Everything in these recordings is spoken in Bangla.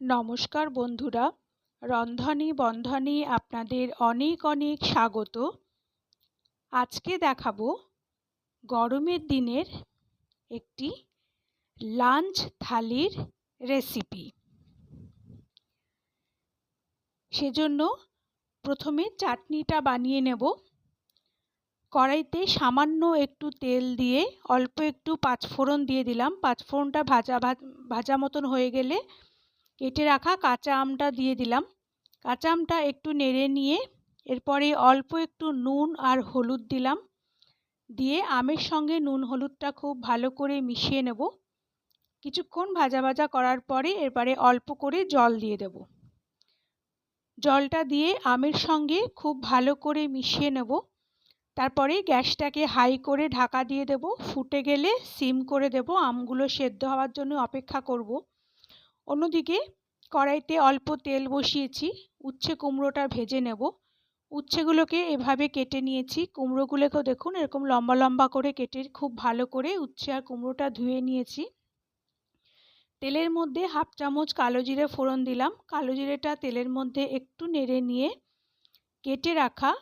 নমস্কার বন্ধুরা, রন্ধনে বন্ধনে আপনাদের অনেক অনেক স্বাগত। আজকে দেখাবো গরমের দিনের একটি লাঞ্চ থালির রেসিপি। সেজন্য প্রথমে চাটনিটা বানিয়ে নেব। কড়াইতে সামান্য একটু তেল দিয়ে অল্প একটু পাঁচফোড়ন দিয়ে দিলাম। পাঁচফোড়নটা ভাজা ভাজা মতন হয়ে গেলে কেটে রাখা কাঁচা আমটা দিয়ে দিলাম। কাঁচা আমটা একটু নেড়ে নিয়ে এরপরে অল্প একটু নুন আর হলুদ দিলাম। দিয়ে আমের সঙ্গে নুন হলুদটা খুব ভালো করে মিশিয়ে নেব। কিছুক্ষণ ভাজা ভাজা করার পরে এরপরে অল্প করে জল দিয়ে দেব। জলটা দিয়ে আমের সঙ্গে খুব ভালো করে মিশিয়ে নেব। তারপরে গ্যাসটাকে হাই করে ঢাকা দিয়ে দেব। ফুটে গেলে সিম করে দেব। আমগুলো সেদ্ধ হওয়ার জন্য অপেক্ষা করব। অন্যদিকে কড়াইতে অল্প তেল বসিয়েছি, উচ্ছে কুমড়োটা ভেজে নেব। উচ্ছেগুলোকে এভাবে কেটে নিয়েছি। কুমড়োগুলোকেও দেখুন, এরকম লম্বা লম্বা করে কেটে খুব ভালো করে উচ্ছে আর কুমড়োটা ধুয়ে নিয়েছি। তেলের মধ্যে হাফ চামচ কালো জিরে ফোড়ন দিলাম। কালো জিরেটা তেলের মধ্যে একটু নেড়ে নিয়ে কেটে রাখা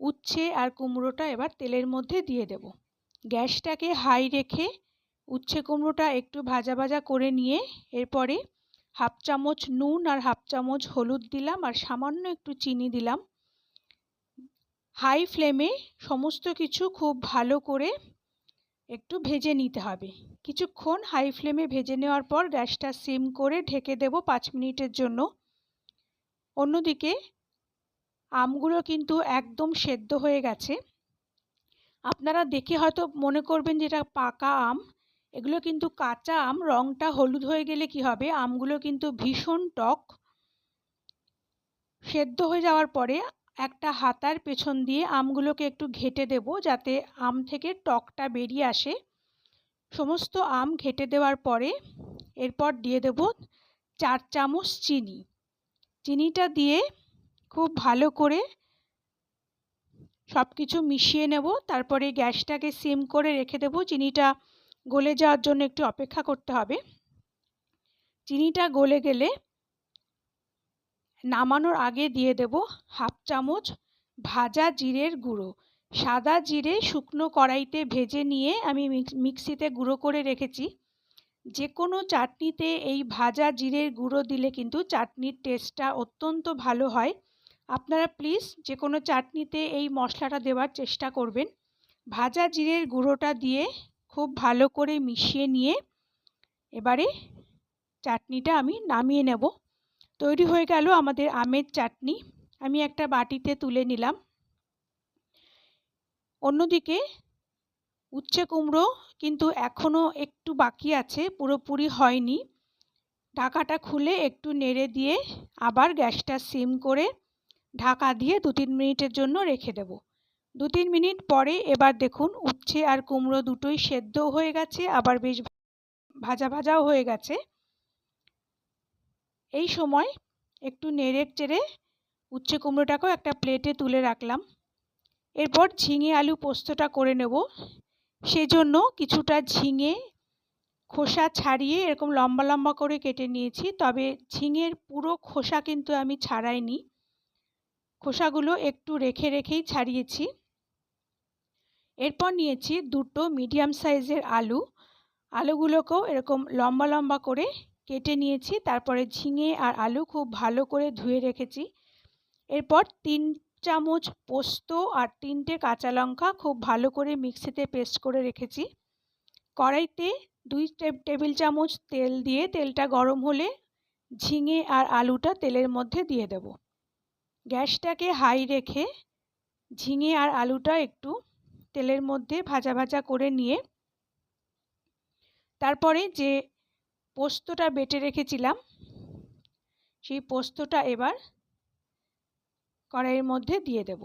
উচ্ছে আর কুমড়োটা এবার তেলের মধ্যে দিয়ে দেব। গ্যাসটাকে হাই রেখে উচ্ছে কুমড়োটা একটু ভাজা ভাজা করে নিয়ে এরপরে হাফ চামচ নুন আর হাফ চামচ হলুদ দিলাম আর সামান্য একটু চিনি দিলাম। হাই ফ্লেমে সমস্ত কিছু খুব ভালো করে একটু ভেজে নিতে হবে। কিছুক্ষণ হাই ফ্লেমে ভেজে নেওয়ার পর গ্যাসটা সিম করে ঢেকে দেব পাঁচ মিনিটের জন্য। অন্যদিকে আমগুলো কিন্তু একদম সেদ্ধ হয়ে গেছে। আপনারা দেখে হয়তো মনে করবেন যেটা পাকা আম। এগুলো কিন্তু কাঁচা আম রঙটা হলুদ হয়ে গেলে কি হবে? আমগুলো কিন্তু ভীষণ টক, সেদ্ধ হয়ে যাওয়ার পরে একটা হাতার পেছন দিয়ে আমগুলোকে একটু ঘেটে দেব যাতে আম থেকে টকটা বেরিয়ে আসে। সমস্ত আম ঘেটে দেওয়ার পরে এরপর দিয়ে দেব চার চামচ চিনি। চিনিটা দিয়ে খুব ভালো করে সব কিছু মিশিয়ে নেব, তারপরে গ্যাসটাকে সিম করে রেখে দেব। চিনিটা গলে যাওয়ার জন্য একটু অপেক্ষা করতে হবে। চিনিটা গলে গেলে নামানোর আগে দিয়ে দেব হাফ চামচ ভাজা জিরের গুঁড়ো। সাদা জিরে শুকনো কড়াইতে ভেজে নিয়ে আমি মিক্সিতে গুঁড়ো করে রেখেছি। যে কোনো চাটনিতে এই ভাজা জিরের গুঁড়ো দিলে কিন্তু চাটনির টেস্টটা অত্যন্ত ভালো হয়। আপনারা প্লিজ যে কোনো চাটনিতে এই মশলাটা দেওয়ার চেষ্টা করবেন। ভাজা জিরের গুঁড়োটা দিয়ে খুব ভালো করে মিশিয়ে নিয়ে এবারে চাটনিটা আমি নামিয়ে নেব। তৈরি হয়ে গেল আমাদের আমের চাটনি। আমি একটা বাটিতে তুলে নিলাম। অন্যদিকে উচ্ছে কুমড়ো কিন্তু এখনও একটু বাকি আছে, পুরোপুরি হয়নি। ঢাকাটা খুলে একটু নেড়ে দিয়ে আবার গ্যাসটা সিম করে ঢাকা দিয়ে দু তিন মিনিটের জন্য রেখে দেব। দু তিন মিনিট পরে এবার দেখুন উচ্ছে আর কুমড়ো দুটোই সেদ্ধও হয়ে গেছে, আবার বেশ ভাজা ভাজাও হয়ে গেছে। এই সময় একটু নেড়ে চেড়ে উচ্ছে কুমড়োটাকেও একটা প্লেটে তুলে রাখলাম। এরপর ঝিঙে আলু পোস্তটা করে নেব। সেজন্য কিছুটা ঝিঙে খোসা ছাড়িয়ে এরকম লম্বা লম্বা করে কেটে নিয়েছি, তবে ঝিঙের পুরো খোসা কিন্তু আমি ছাড়াইনি। খোসাগুলো একটু রেখে রেখেই ছাড়িয়েছি। এরপর নিয়েছি দুটো মিডিয়াম সাইজের আলু। আলুগুলোকেও এরকম লম্বা লম্বা করে কেটে নিয়েছি। তারপরে ঝিঙে আর আলু খুব ভালো করে ধুয়ে রেখেছি। এরপর তিন চামচ পোস্ত আর তিনটে কাঁচা লঙ্কা খুব ভালো করে মিক্সিতে পেস্ট করে রেখেছি। কড়াইতে দুই টেবিল চামচ তেল দিয়ে তেলটা গরম হলে ঝিঙে আর আলুটা তেলের মধ্যে দিয়ে দেব। গ্যাসটাকে হাই রেখে ঝিঙে আর আলুটা একটু তেলের মধ্যে ভাজা ভাজা করে নিয়ে তারপরে যে পোস্তটা বেটে রেখেছিলাম, সেই পোস্তটা এবার কড়াইয়ের মধ্যে দিয়ে দেব।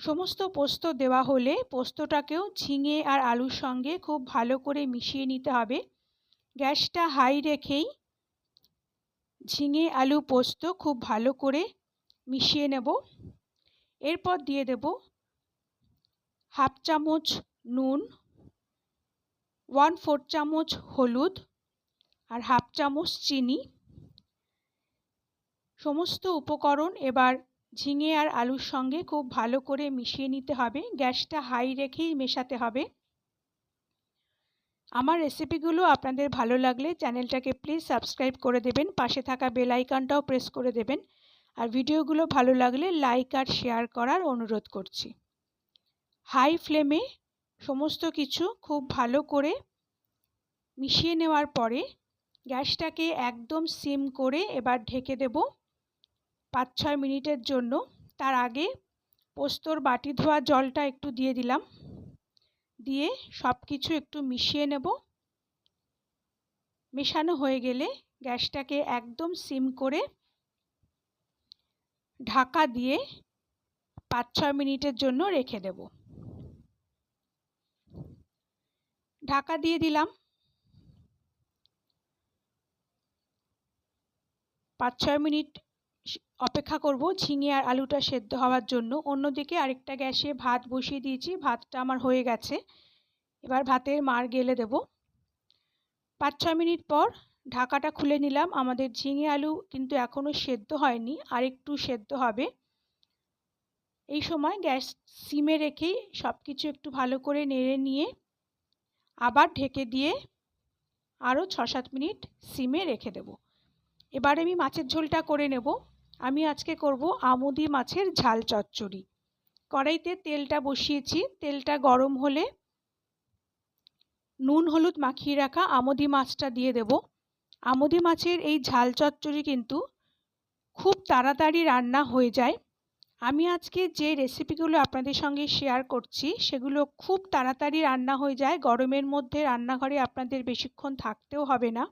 সমস্ত পোস্ত দেওয়া হলে পোস্তটাকেও ঝিঙে আর আলুর সঙ্গে খুব ভালো করে মিশিয়ে নিতে হবে। গ্যাসটা হাই রেখেই ঝিঙে আলু পোস্ত খুব ভালো করে মিশিয়ে নেব। এরপর দিয়ে দেব হাফ চামচ নুন ওয়ান ফোর চামচ হলুদ আর হাফ চামচ চিনি। সমস্ত উপকরণ এবার ঝিঙে আর আলুর সঙ্গে খুব ভালো করে মিশিয়ে নিতে হবে। গ্যাসটা হাই রেখেই মেশাতে হবে। আমার রেসিপিগুলো আপনাদের ভালো লাগলে চ্যানেলটাকে প্লিজ সাবস্ক্রাইব করে দেবেন, পাশে থাকা বেল আইকনটাও প্রেস করে দেবেন। আর ভিডিওগুলো ভালো লাগলে লাইক আর শেয়ার করার অনুরোধ করছি। হাই ফ্লেমে সমস্ত কিছু খুব ভালো করে মিশিয়ে নেওয়ার পরে গ্যাসটাকে একদম সিম করে এবার ঢেকে দেব পাঁচ ছয় মিনিটের জন্য। তার আগে পোস্তর বাটি ধোয়া জলটা একটু দিয়ে দিলাম। দিয়ে সব কিছু একটু মিশিয়ে নেব। মেশানো হয়ে গেলে গ্যাসটাকে একদম সিম করে ঢাকা দিয়ে পাঁচ ছয় মিনিটের জন্য রেখে দেব। ঢাকা দিয়ে দিলাম। পাঁচ ছয় মিনিট অপেক্ষা করব। ঝিঙে আর আলুটা সেদ্ধ হওয়ার জন্য। অন্যদিকে আরেকটা গ্যাসে ভাত বসিয়ে দিয়েছি। ভাতটা আমার হয়ে গেছে। এবার ভাতের মার গেলে দেব। পাঁচ ছয় মিনিট পর ঢাকাটা খুলে নিলাম। আমাদের ঝিঙে আলু কিন্তু এখনও সেদ্ধ হয়নি আর একটু সেদ্ধ হবে। এই সময় গ্যাস সিমে রেখেই সব কিছু একটু ভালো করে নেড়ে নিয়ে আবার ঢেকে দিয়ে আরও ছ সাত মিনিট সিমে রেখে দেব। এবার আমি মাছের ঝোলটা করে নেব। আমি আজকে করব আমুদি মাছের ঝাল চচ্চড়ি। কড়াইতে তেলটা বসিয়েছি। তেলটা গরম হলে নুন, হলুদ মাখিয়ে রাখা আমুদি মাছটা দিয়ে দেব। আমুদি মাছের এই ঝাল চচ্চড়ি কিন্তু খুব তাড়াতাড়ি রান্না হয়ে যায়। আমি আজকে যে রেসিপিগুলো আপনাদের সঙ্গে শেয়ার করছি, সেগুলো খুব তাড়াতাড়ি রান্না হয়ে যায়। গরমের মধ্যে রান্নাঘরে আপনাদের বেশিক্ষণ থাকতেও হবে না।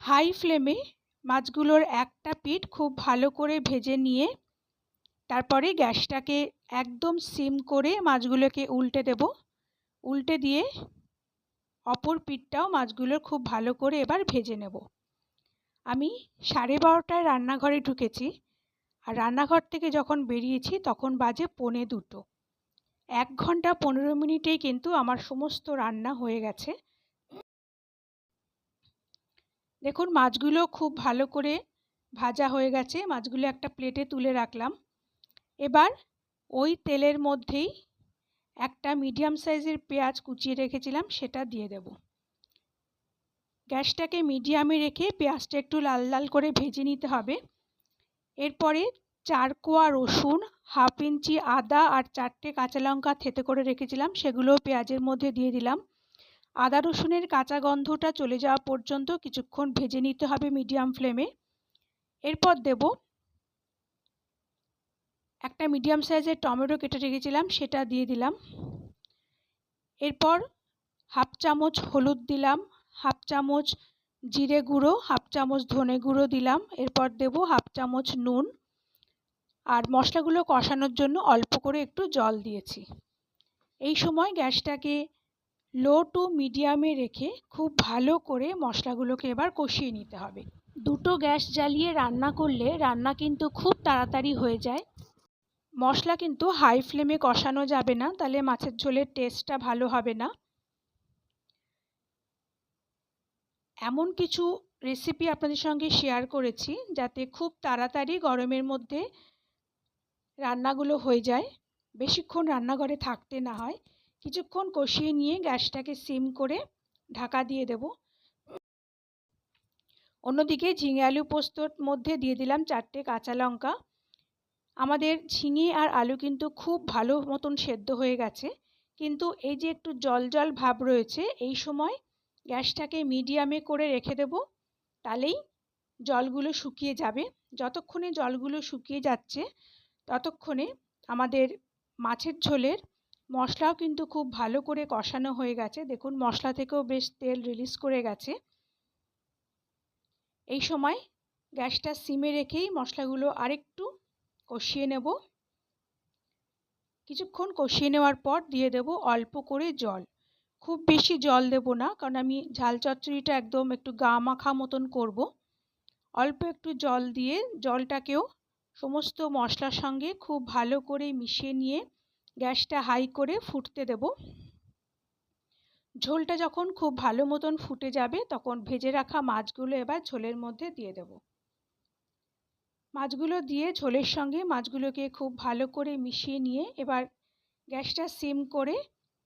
হাই ফ্লেমে মাছগুলোর একটা পিঠ খুব ভালো করে ভেজে নিয়ে তারপরে গ্যাসটাকে একদম সিম করে মাছগুলোকে উল্টে দেব। উল্টে দিয়ে অপর পিঠটাও মাছগুলোর খুব ভালো করে এবার ভেজে নেব। আমি সাড়ে বারোটায় রান্নাঘরে ঢুকেছি আর রান্নাঘর থেকে যখন বেরিয়েছি তখন বাজে পৌনে দুটো। এক ঘণ্টা পনেরো মিনিটেই কিন্তু আমার সমস্ত রান্না হয়ে গেছে। দেখুন, মাছগুলো খুব ভালো করে ভাজা হয়ে গেছে। মাছগুলো একটা প্লেটে তুলে রাখলাম। এবার ওই তেলের মধ্যেই একটা মিডিয়াম সাইজের পেঁয়াজ কুচিয়ে রেখেছিলাম, সেটা দিয়ে দেব। গ্যাসটাকে মিডিয়ামে রেখে পেঁয়াজটা একটু লাল লাল করে ভেজে নিতে হবে। এরপরে চার কোয়া রসুন, হাফ ইঞ্চি আদা আর চারটে কাঁচা লঙ্কা থেতে করে রেখেছিলাম সেগুলো পেঁয়াজের মধ্যে দিয়ে দিলাম। আদা রসুনের কাঁচা গন্ধটা চলে যাওয়া পর্যন্ত কিছুক্ষণ ভেজে নিতে হবে মিডিয়াম ফ্লেমে। এরপর দেব একটা মিডিয়াম সাইজের টমেটো কেটে রেখেছিলাম, সেটা দিয়ে দিলাম। এরপর হাফ চামচ হলুদ দিলাম, হাফ চামচ জিরে গুঁড়ো, হাফ চামচ ধনে গুঁড়ো দিলাম, এরপর দেব হাফ চামচ নুন। আর মশলাগুলো কষানোর জন্য অল্প করে একটু জল দিয়েছি। এই সময় গ্যাসটাকে লো টু মিডিয়ামে রেখে খুব ভালো করে মশলাগুলোকে এবার কষিয়ে নিতে হবে। দুটো গ্যাস জ্বালিয়ে রান্না করলে রান্না কিন্তু খুব তাড়াতাড়ি হয়ে যায়। মশলা কিন্তু হাই ফ্লেমে কষানো যাবে না, তাহলে মাছের ঝোলের টেস্টটা ভালো হবে না। এমন কিছু রেসিপি আপনাদের সঙ্গে শেয়ার করেছি, যাতে খুব তাড়াতাড়ি গরমের মধ্যে রান্নাগুলো হয়ে যায়। বেশিক্ষণ রান্নাঘরে থাকতে না হয়, কিছুক্ষণ কষিয়ে নিয়ে গ্যাসটাকে সিম করে ঢাকা দিয়ে দেব। অন্যদিকে ঝিঙে আলু পোস্তর মধ্যে দিয়ে দিলাম চারটে কাঁচা লঙ্কা। আমাদের ঝিঙে আর আলু কিন্তু খুব ভালো মতন সেদ্ধ হয়ে গেছে। কিন্তু এই যে একটু জল জল ভাব রয়েছে, এই সময় গ্যাসটাকে মিডিয়ামে করে রেখে দেব, তাহলেই জলগুলো শুকিয়ে যাবে। যতক্ষণে জলগুলো শুকিয়ে যাচ্ছে, ততক্ষণে আমাদের মাছের ঝোলের মশলাও কিন্তু খুব ভালো করে কষানো হয়ে গেছে। দেখুন, মশলা থেকেও বেশ তেল রিলিজ করে গেছে। এই সময় গ্যাসটা সিমে রেখেই মশলাগুলো আরেকটু কষিয়ে নেব। কিছুক্ষণ কষিয়ে নেওয়ার পর দিয়ে দেব অল্প করে জল। খুব বেশি জল দেব না, কারণ আমি ঝাল চচ্চড়িটা একদম একটু গা মাখা মতন করব। অল্প একটু জল দিয়ে জলটাকেও সমস্ত মশলার সঙ্গে খুব ভালো করে মিশিয়ে নিয়ে গ্যাসটা হাই করে ফুটতে দেব। ঝোলটা যখন খুব ভালো মতন ফুটে যাবে, তখন ভেজে রাখা মাছগুলো এবার ঝোলের মধ্যে দিয়ে দেব। মাছগুলো দিয়ে ঝোলের সঙ্গে মাছগুলোকে খুব ভালো করে মিশিয়ে নিয়ে এবার গ্যাসটা সিম করে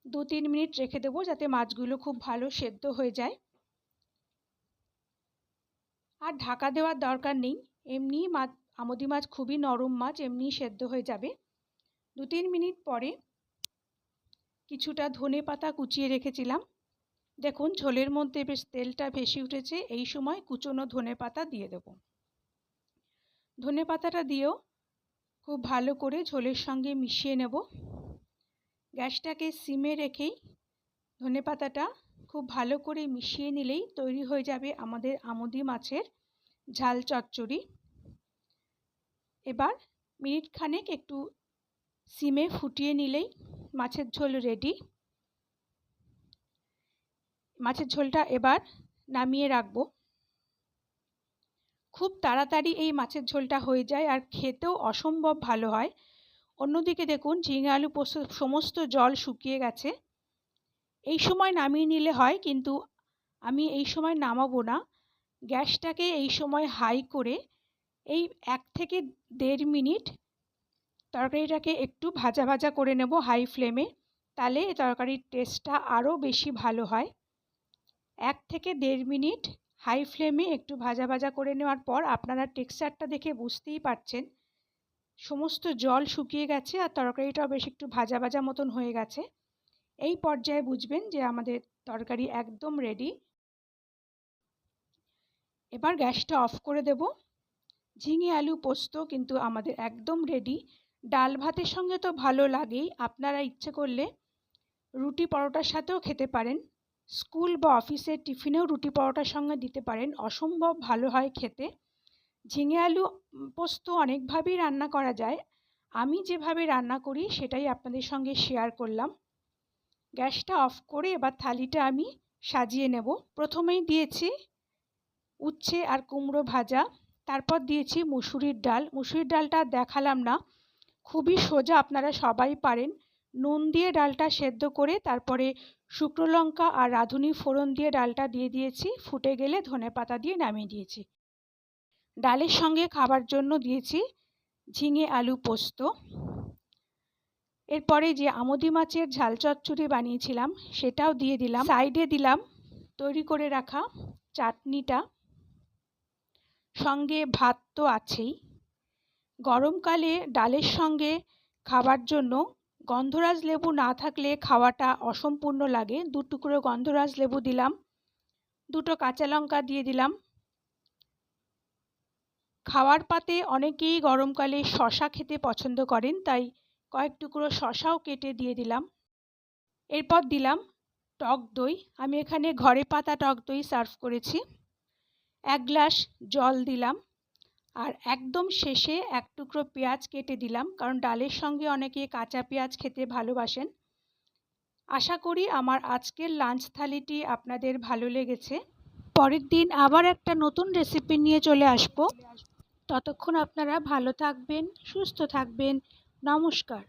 দু তিন মিনিট রেখে দেবো যাতে মাছগুলো খুব ভালো সেদ্ধ হয়ে যায়। আর ঢাকা দেওয়ার দরকার নেই। এমনি মাছ, আমদি মাছ খুবই নরম মাছ, এমনি সেদ্ধ হয়ে যাবে। দু তিন মিনিট পরে কিছুটা ধনে পাতা কুচিয়ে রেখেছিলাম। দেখুন, ঝোলের মধ্যে বেশ তেলটা ভেসে উঠেছে। এই সময় কুচনো ধনে পাতা দিয়ে দেব। ধনে পাতাটা দিয়েও খুব ভালো করে ঝোলের সঙ্গে মিশিয়ে নেব। গ্যাসটাকে সিমে রেখেই ধনে পাতাটা খুব ভালো করে মিশিয়ে নিলেই তৈরি হয়ে যাবে আমাদের আমদি মাছের ঝাল চচ্চড়ি। এবার মিনিট খানেক একটু সিমে ফুটিয়ে নিলেই মাছের ঝোল রেডি। মাছের ঝোলটা এবার নামিয়ে রাখব। খুব তাড়াতাড়ি এই মাছের ঝোলটা হয়ে যায় আর খেতেও অসম্ভব ভালো হয়। অন্যদিকে দেখুন, ঝিঙে আলু পোস্ত সমস্ত জল শুকিয়ে গেছে। এই সময় নামিয়ে নিলে হয়, কিন্তু আমি এই সময় নামাবো না। গ্যাসটাকে এই সময় হাই করে এই এক থেকে দেড় মিনিট তরকারিটাকে একটু ভাজা ভাজা করে নেব হাই ফ্লেমে, তাহলে তরকারির টেস্টটা আরও বেশি ভালো হয়। এক থেকে দেড় মিনিট হাই ফ্লেমে একটু ভাজা ভাজা করে নেওয়ার পর আপনারা টেক্সচারটা দেখে বুঝতেই পারছেন। সমস্ত জল শুকিয়ে গেছে আর তরকারিটাও বেশ একটু ভাজা ভাজা মতন হয়ে গেছে। এই পর্যায়ে বুঝবেন যে আমাদের তরকারি একদম রেডি এবার গ্যাসটা অফ করে দেব। ঝিঙে আলু পোস্ত কিন্তু আমাদের একদম রেডি ডাল ভাতের সঙ্গে তো ভালো লাগেই, আপনারা ইচ্ছে করলে রুটি পরোটার সাথেও খেতে পারেন। স্কুল বা অফিসের টিফিনেও রুটি পরোটার সঙ্গে দিতে পারেন। অসম্ভব ভালো হয় খেতে। ঝিঙে আলু পোস্ত অনেকভাবেই রান্না করা যায়। আমি যেভাবে রান্না করি সেটাই আপনাদের সঙ্গে শেয়ার করলাম। গ্যাসটা অফ করে এবার থালিটা আমি সাজিয়ে নেব। প্রথমেই দিয়েছি উচ্ছে আর কুমড়ো ভাজা, তারপর দিয়েছি মুসুরির ডাল। মুসুরির ডালটা দেখালাম না। খুবই সোজা আপনারা সবাই পারেন। নুন দিয়ে ডালটা সেদ্ধ করে তারপরে শুকনো লঙ্কা আর রাঁধুনি ফোড়ন দিয়ে ডালটা দিয়ে দিয়েছি। ফুটে গেলে ধনে পাতা দিয়ে নামিয়ে দিয়েছি। ডালের সঙ্গে খাবার জন্য দিয়েছি ঝিঙে আলু পোস্ত। এরপরে যে আমদি মাছের ঝাল চচ্চড়ি বানিয়েছিলাম, সেটাও দিয়ে দিলাম। সাইডে দিলাম তৈরি করে রাখা চাটনিটা। সঙ্গে ভাত তো আছেই। গরমকালে ডালের সঙ্গে খাবার জন্য গন্ধরাজ লেবু না থাকলে খাওয়াটা অসম্পূর্ণ লাগে। দু টুকরো গন্ধরাজ লেবু দিলাম। দুটো কাঁচা লঙ্কা দিয়ে দিলাম। খাওয়ার পাতে অনেকেই গরমকালে শশা খেতে পছন্দ করেন, তাই কয়েক টুকরো শশাও কেটে দিয়ে দিলাম। এরপর দিলাম টক দই। আমি এখানে ঘরে পাতা টক দই সার্ভ করেছি। এক গ্লাস জল দিলাম। আর একদম শেষে এক টুকরো পেঁয়াজ কেটে দিলাম, কারণ ডালের সঙ্গে অনেকে কাঁচা পেঁয়াজ খেতে ভালোবাসেন। আশা করি আমার আজকের লাঞ্চ থালিটি আপনাদের ভালো লেগেছে। পরের দিন আবার একটা নতুন রেসিপি নিয়ে চলে আসব। ততক্ষণ আপনারা ভালো থাকবেন, সুস্থ থাকবেন। নমস্কার।